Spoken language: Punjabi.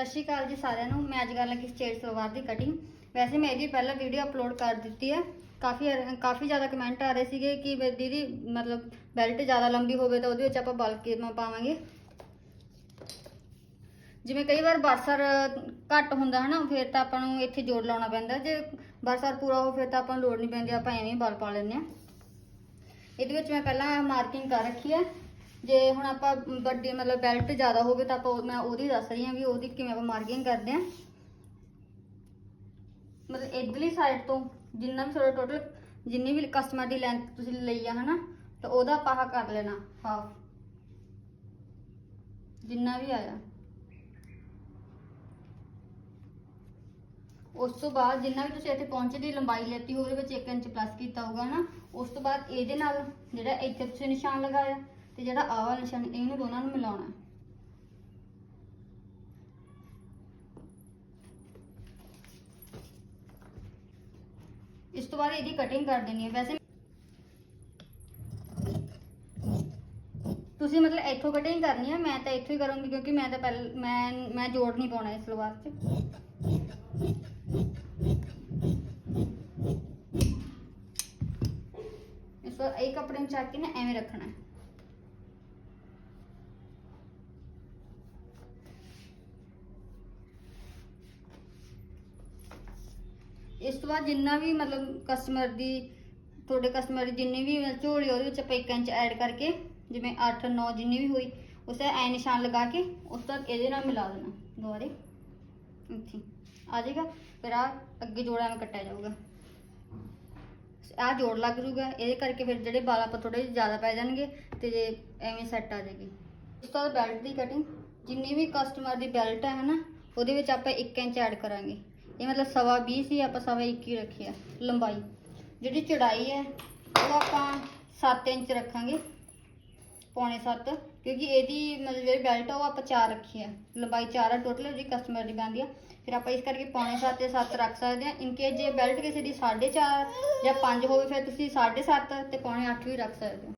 ਸਤਿ ਸ਼੍ਰੀ ਅਕਾਲ ਜੀ ਸਾਰਿਆਂ ਨੂੰ। ਮੈਂ ਅੱਜ ਕਰਨ ਲੱਗੀ ਸਟੇਟ ਸਲਵਾਰ ਦੀ ਕਟਿੰਗ ਵੈਸੇ ਮੈਂ ਇਹਦੀ ਪਹਿਲਾਂ ਵੀਡੀਓ ਅਪਲੋਡ ਕਰ ਦਿੱਤੀ ਹੈ ਕਾਫੀ ਕਾਫੀ ਜ਼ਿਆਦਾ ਕਮੈਂਟ ਆ ਰਹੇ ਸੀਗੇ ਕਿ ਵੀ ਦੀਦੀ, ਮਤਲਬ ਬੈਲਟ ਜ਼ਿਆਦਾ ਲੰਬੀ ਹੋਵੇ ਤਾਂ ਉਹਦੇ ਵਿੱਚ ਆਪਾਂ ਬਲਕ ਕੇ ਪਾਵਾਂਗੇ। ਜਿਵੇਂ ਕਈ ਵਾਰ ਬਰਸਰ ਘੱਟ ਹੁੰਦਾ ਹਨਾ, ਫਿਰ ਤਾਂ ਆਪਾਂ ਨੂੰ ਇੱਥੇ ਜੋੜ ਲਾਉਣਾ ਪੈਂਦਾ। ਜੇ ਬਰਸਰ ਪੂਰਾ ਹੋ ਫਿਰ ਤਾਂ ਆਪਾਂ ਨੂੰ ਲੋੜ ਨਹੀਂ ਪੈਂਦੀ, ਆਪਾਂ ਐਵੇਂ ਹੀ ਬਲ ਪਾ ਲੈਂਦੇ ਆ ਇਹਦੇ ਵਿੱਚ ਮੈਂ ਪਹਿਲਾਂ ਮਾਰਕਿੰਗ ਕਰ ਰੱਖੀ ਹੈ ਜੇ ਹੁਣ ਆਪਾਂ ਵੱਡੀ ਮਤਲਬ ਬੈਲਟ ਜ਼ਿਆਦਾ ਹੋਵੇ ਤਾਂ ਆਪਾਂ ਮੈਂ ਉਹਦੀ ਦੱਸ ਰਹੀ ਹਾਂ ਵੀ ਉਹਦੀ ਕਿਵੇਂ ਆਪਾਂ ਮਾਰਕਿੰਗ ਕਰਦੇ ਆ ਮਤਲਬ ਇਧਰਲੀ ਸਾਈਡ ਤੋਂ ਜਿੰਨਾ ਵੀ ਤੁਹਾਡਾ ਟੋਟਲ ਜਿੰਨੀ ਵੀ ਕਸਟਮਰ ਦੀ ਲੈਂਥ ਤੁਸੀਂ ਲਈ ਆ ਹਨਾ, ਤਾਂ ਉਹਦਾ ਆਪਾਂ ਆਹ ਕਰ ਲੈਣਾ ਹਾਫ ਜਿੰਨਾ ਵੀ ਆਇਆ। ਉਸ ਤੋਂ ਬਾਅਦ ਜਿੰਨਾ ਵੀ ਤੁਸੀਂ ਇੱਥੇ ਪਹੁੰਚੇ ਦੀ ਲੰਬਾਈ ਲੈਤੀ ਹੋਵੇ, ਵਿੱਚ 1 ਇੰਚ ਪਲੱਸ ਕੀਤਾ ਹੋਊਗਾ ਨਾ ਉਸ ਤੋਂ ਬਾਅਦ ਇਹਦੇ ਨਾਲ ਜਿਹੜਾ ਇੱਥੇ ਤੁਸੀਂ ਨਿਸ਼ਾਨ ਲਗਾਇਆ ਤੇ ਜਿਹੜਾ ਆਹ ਵਾਲਾ ਨਿਸ਼ਾਨ, ਇਹਨੂੰ ਦੋਨਾਂ ਨੂੰ ਮਿਲਾਉਣਾ ਹੈ। ਇਸ ਤੋਂ ਬਾਅਦ ਇਹਦੀ ਕਟਿੰਗ ਕਰ ਦੇਣੀ ਹੈ। ਵੈਸੇ ਤੁਸੀਂ ਮਤਲਬ ਇੱਥੋਂ ਕਟਿੰਗ ਕਰਨੀ ਹੈ, ਮੈਂ ਤਾਂ ਇੱਥੋਂ ਹੀ ਕਰੂੰਗੀ ਕਿਉਂਕਿ ਮੈਂ ਤਾਂ ਪਹਿਲ, ਮੈਂ ਮੈਂ ਜੋੜ ਨਹੀਂ ਪਾਉਣਾ ਇਸ ਸਲਵਾਰ 'ਚ। ਇਸ ਤੋਂ ਇਹ ਕੱਪੜੇ ਨੂੰ ਚੱਕ ਕੇ ਨਾ ਐਵੇਂ ਰੱਖਣਾ ਹੈ। ਇਸ ਤੋਂ ਬਾਅਦ ਜਿੰਨਾ ਵੀ ਮਤਲਬ ਕਸਟਮਰ ਦੀ, ਤੁਹਾਡੇ ਕਸਟਮਰ ਦੀ ਜਿੰਨੀ ਵੀ ਝੋਲੀ ਉਹਦੇ ਵਿੱਚ ਆਪਾਂ ਇੱਕ ਇੰਚ ਐਡ ਕਰਕੇ ਜਿਵੇਂ 8 9 ਜਿੰਨੀ ਵੀ ਹੋਈ, ਉਸੇ ਐ ਨਿਸ਼ਾਨ ਲਗਾ ਕੇ ਉਸ ਤੋਂ ਬਾਅਦ ਇਹਦੇ ਨਾਲ ਮਿਲਾ ਦੇਣਾ ਦੁਬਾਰੇ। ਇੱਥੇ ਆ ਜਾਏਗਾ, ਫਿਰ ਆ ਅੱਗੇ ਜੋੜਾ ਐਵੇਂ ਕੱਟਿਆ ਜਾਊਗਾ। ਆ ਜੋੜ ਲੱਗ ਜੂਗਾ, ਇਹਦੇ ਕਰਕੇ ਫਿਰ ਜਿਹੜੇ ਵਾਲ ਆਪਾਂ ਥੋੜੇ ਜ਼ਿਆਦਾ ਪੈ ਜਾਣਗੇ ਤੇ ਜੇ ਐਵੇਂ ਸੈੱਟ ਆ ਜਾਏਗੀ। ਉਸ ਤੋਂ ਬਾਅਦ ਬੈਲਟ ਦੀ ਕਟਿੰਗ ਜਿੰਨੀ ਵੀ ਕਸਟਮਰ ਦੀ ਬੈਲਟ ਹੈ ਹਨਾ, ਉਹਦੇ ਵਿੱਚ ਆਪਾਂ 1 ਇੰਚ ਐਡ ਕਰਾਂਗੇ। ਇਹ ਮਤਲਬ ਸਵਾ 20 ਸੀ, ਆਪਾਂ ਸਵਾ 21 ਹੀ ਰੱਖਿਆ ਲੰਬਾਈ। ਜਿਹੜੀ ਚੜਾਈ ਹੈ, ਉਹ ਆਪਾਂ 7 ਇੰਚ ਰੱਖਾਂਗੇ, ਪੌਣੇ 7 ਕਿਉਂਕਿ ਇਹਦੀ ਮਤਲਬ ਜਿਹੜੀ ਬੈਲਟ ਆ, ਉਹ ਆਪਾਂ 4 ਰੱਖੀ ਹੈ ਲੰਬਾਈ 4 ਆ ਟੋਟਲ ਜਿਹੜੀ ਕਸਟਮਰ ਦੀ ਬਣਦੀ ਆ। ਫਿਰ ਆਪਾਂ ਇਸ ਕਰਕੇ ਪੌਣੇ 7 ਤੇ 7 ਰੱਖ ਸਕਦੇ ਆ ਇਨ ਕੇਸ ਜੇ ਬੈਲਟ ਕਿਸੇ ਦੀ 4.5 ਜਾਂ 5 ਹੋਵੇ, ਫਿਰ ਤੁਸੀਂ 7.5 ਤੇ ਪੌਣੇ 8 ਵੀ ਰੱਖ ਸਕਦੇ ਹੋ।